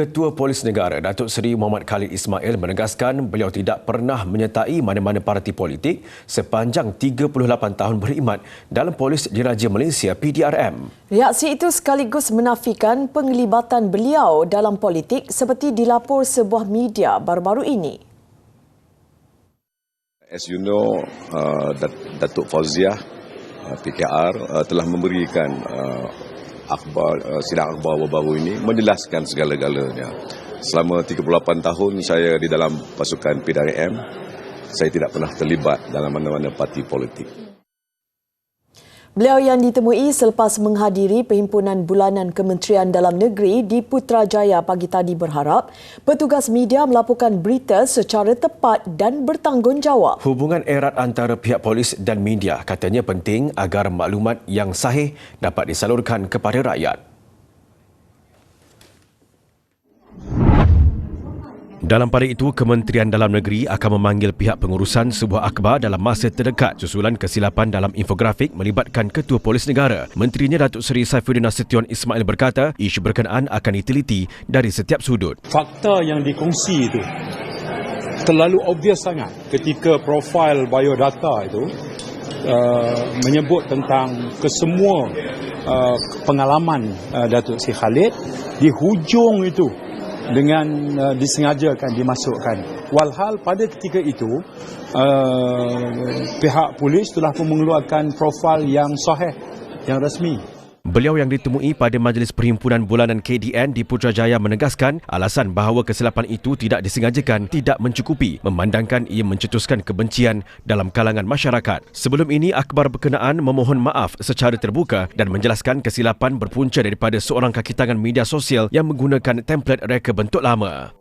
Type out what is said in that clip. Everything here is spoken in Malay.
Ketua Polis Negara Datuk Seri Muhammad Khalid Ismail menegaskan beliau tidak pernah menyertai mana-mana parti politik sepanjang 38 tahun berkhidmat dalam Polis Diraja Malaysia PDRM. Reaksi itu sekaligus menafikan penglibatan beliau dalam politik seperti dilapor sebuah media baru-baru ini. As you know, uh, Datuk Fauziah uh, PKR uh, telah memberikan uh, akhbar uh, sidang akhbar baru ini menjelaskan segala-galanya. Selama 38 tahun saya di dalam pasukan PDRM, saya tidak pernah terlibat dalam mana-mana parti politik. Beliau yang ditemui selepas menghadiri Perhimpunan Bulanan Kementerian Dalam Negeri di Putrajaya pagi tadi berharap petugas media melaporkan berita secara tepat dan bertanggungjawab. Hubungan erat antara pihak polis dan media katanya penting agar maklumat yang sahih dapat disalurkan kepada rakyat. Dalam pada itu, Kementerian Dalam Negeri akan memanggil pihak pengurusan sebuah akhbar dalam masa terdekat susulan kesilapan dalam infografik melibatkan Ketua Polis Negara. Menterinya Datuk Seri Saifuddin Nasution Ismail berkata, isu berkenaan akan diteliti dari setiap sudut. Fakta yang dikongsi itu terlalu obvious sangat ketika profil biodata itu uh, menyebut tentang kesemua uh, pengalaman uh, Datuk Seri Khalid di hujung itu dengan uh, disengajakan dimasukkan. Walhal pada ketika itu uh, pihak polis telah pun mengeluarkan profil yang sahih yang rasmi. Beliau yang ditemui pada Majlis Perhimpunan Bulanan KDN di Putrajaya menegaskan alasan bahawa kesilapan itu tidak disengajakan tidak mencukupi memandangkan ia mencetuskan kebencian dalam kalangan masyarakat. Sebelum ini, akhbar berkenaan memohon maaf secara terbuka dan menjelaskan kesilapan berpunca daripada seorang kaki tangan media sosial yang menggunakan template reka bentuk lama.